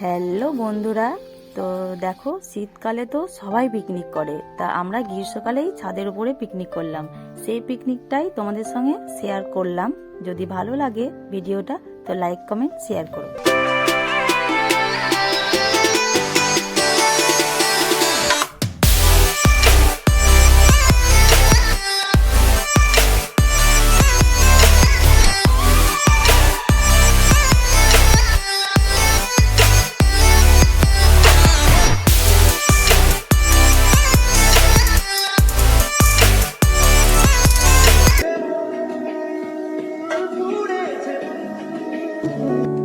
Hello বন্ধুরা, তো দেখো শীতকালে তো সবাই পিকনিক করে। তা আমরা গ্রীষ্মকালেই ছাদের উপরে পিকনিক করলাম। সেই পিকনিকটাই তোমাদের সঙ্গে শেয়ার করলাম। যদি ভালো লাগে ভিডিওটা, তো লাইক কমেন্ট শেয়ার করো। Bye.